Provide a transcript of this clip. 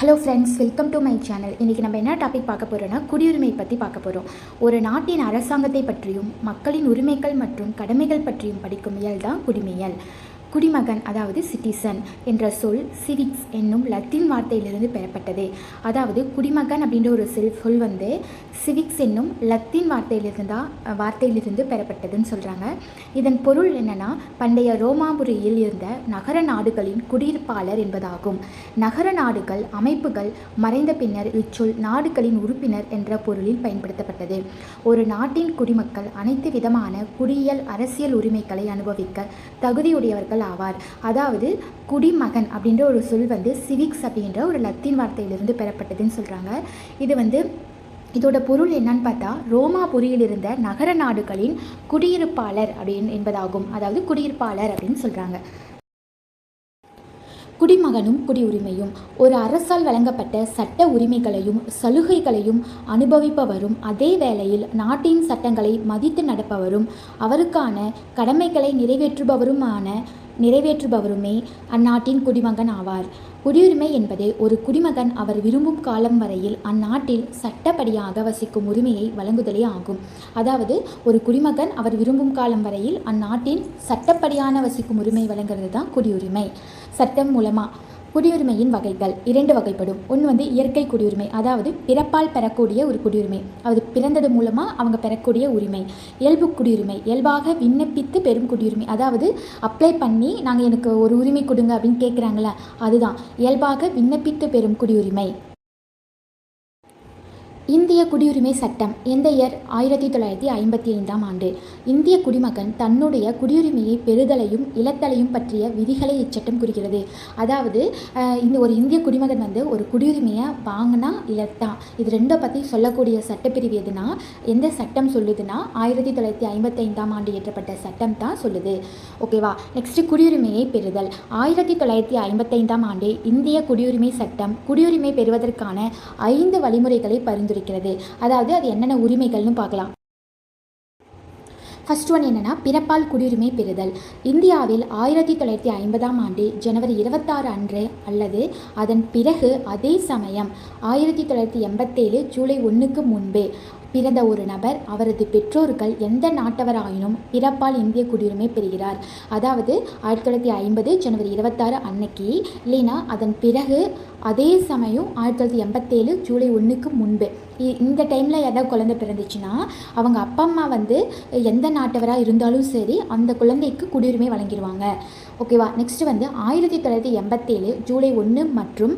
Hello friends welcome to my channel இன்றைக்கி நம்ம என்ன டாபிக் பார்க்க போகிறோன்னா குடியுரிமை பற்றி பார்க்க போகிறோம் ஒரு நாட்டின் அரசாங்கத்தை பற்றியும் மக்களின் உரிமைகள் மற்றும் கடமைகள் பற்றியும் படிக்கும் இயல் தான் குடிமையல் குடிமகன் அதாவது சிட்டிசன் என்ற சொல் சிவிக்ஸ் என்னும் லத்தீன் வார்த்தையிலிருந்து பெறப்பட்டது. அதாவது குடிமகன் அப்படின்ற ஒரு சில் சொல் வந்து சிவிக்ஸ் என்னும் லத்தீன் வார்த்தையிலிருந்து தான் வார்த்தையிலிருந்து பெறப்பட்டதுன்னு சொல்கிறாங்க இதன் பொருள் என்னென்னா பண்டைய ரோமாபுரியில் இருந்த நகர நாடுகளின் குடியிருப்பாளர் என்பதாகும். நகர நாடுகள் அமைப்புகள் மறைந்த பின்னர் இச்சொல் நாடுகளின் உறுப்பினர் என்ற பொருளில் பயன்படுத்தப்பட்டது. ஒரு நாட்டின் குடிமக்கள் அனைத்து விதமான குடியியல் அரசியல் உரிமைகளை அனுபவிக்க தகுதியுடையவர்கள் ஆவார். அதாவது குடிமகன் அப்படின்ற ஒரு சொல் வந்து சிவிக்ஸ் அப்படின்ற ஒரு லத்தீன் வார்த்தையிலிருந்து பெறப்பட்டதுன்னு சொல்கிறாங்க இது வந்து இதோட பொருள் என்னன்னு பார்த்தா ரோமாபுரியில் இருந்த நகர நாடுகளின் குடியிருப்பாளர் அப்படின்னு என்பதாகும். அதாவது குடியிருப்பாளர் அப்படின்னு சொல்கிறாங்க குடிமகனும் குடியுரிமையும். ஒரு அரசால் வழங்கப்பட்ட சட்ட உரிமைகளையும் சலுகைகளையும் அனுபவிப்பவரும் அதே வேளையில் நாட்டின் சட்டங்களை மதித்து நடப்பவரும் அவருக்கான கடமைகளை நிறைவேற்றுபவருமான நிறைவேற்றுபவருமே அந்நாட்டின் குடிமகன் ஆவார். குடியுரிமை என்பது ஒரு குடிமகன் அவர் விரும்பும் காலம் வரையில் அந்நாட்டில் சட்டப்படியாக வசிக்கும் உரிமையை வழங்குதலே ஆகும். அதாவது ஒரு குடிமகன் அவர் விரும்பும் காலம் வரையில் அந்நாட்டின் சட்டப்படியான வசிக்கும் உரிமை வழங்குறது தான் குடியுரிமை. சட்டம் மூலமாக குடியுரிமையின் வகைகள் இரண்டு வகைப்படும். ஒன்று வந்து இயற்கை குடியுரிமை அதாவது பிறப்பால் பெறக்கூடிய ஒரு குடியுரிமை. அது பிறந்தது மூலமாக அவங்க பெறக்கூடிய உரிமை. இயல்பு குடியுரிமை இயல்பாக விண்ணப்பித்து பெறும் குடியுரிமை. அதாவது அப்ளை பண்ணி நாங்கள் எனக்கு ஒரு உரிமை கொடுங்க அப்படின்னு கேட்குறாங்களே அதுதான். இயல்பாக விண்ணப்பித்து பெறும் குடியுரிமை. இந்திய குடியுரிமை சட்டம் எந்த இயர்? ஆயிரத்தி தொள்ளாயிரத்தி ஐம்பத்தி ஐந்தாம் ஆண்டு. இந்திய குடிமகன் தன்னுடைய குடியுரிமையை பெறுதலையும் இழத்தலையும் பற்றிய விதிகளை இச்சட்டம் குறிக்கிறது அதாவது இந்த ஒரு இந்திய குடிமகன் வந்து ஒரு குடியுரிமையை வாங்கினா இழத்தான். இது ரெண்டை பற்றி சொல்லக்கூடிய சட்டப்பிரிவு எதுனா எந்த சட்டம் சொல்லுதுன்னா ஆயிரத்தி தொள்ளாயிரத்தி ஐம்பத்தைந்தாம் ஆண்டு இயற்றப்பட்ட சட்டம் தான் சொல்லுது. ஓகேவா? நெக்ஸ்ட் குடியுரிமையை பெறுதல். ஆயிரத்தி தொள்ளாயிரத்தி ஐம்பத்தைந்தாம் ஆண்டு இந்திய குடியுரிமை சட்டம் குடியுரிமை பெறுவதற்கான ஐந்து வழிமுறைகளை பரிந்துரைக்கிறது. அதாவது அது என்னென்ன உரிமைகள்னு பார்க்கலாம். ஃபஸ்ட் ஒன் என்னென்னா பிறப்பால் குடியுரிமை பெறுதல். இந்தியாவில் ஆயிரத்தி தொள்ளாயிரத்தி ஐம்பதாம் ஆண்டு ஜனவரி இருபத்தாறு அன்று அல்லது அதன் பிறகு அதே சமயம் ஆயிரத்தி தொள்ளாயிரத்தி எண்பத்தேழு ஜூலை ஒன்றுக்கு முன்பே பிறந்த ஒரு நபர் அவரது பெற்றோர்கள் எந்த நாட்டவராயினும் பிறப்பால் இந்திய குடியுரிமை பெறுகிறார். அதாவது ஆயிரத்தி தொள்ளாயிரத்தி ஐம்பது ஜனவரி இருபத்தாறு அன்னைக்கு இல்லைனா அதன் பிறகு அதே சமயம் ஆயிரத்தி தொள்ளாயிரத்தி எண்பத்தேழு ஜூலை ஒன்றுக்கு முன்பு. இந்த டைமில் ஏதாவது குழந்தை பிறந்துச்சுன்னா அவங்க அப்பா அம்மா வந்து எந்த நாட்டவராக இருந்தாலும் சரி அந்த குழந்தைக்கு குடியுரிமை வழங்கிடுவாங்க. ஓகேவா? நெக்ஸ்ட் வந்து ஆயிரத்தி தொள்ளாயிரத்தி எண்பத்தேழு ஜூலை ஒன்று மற்றும்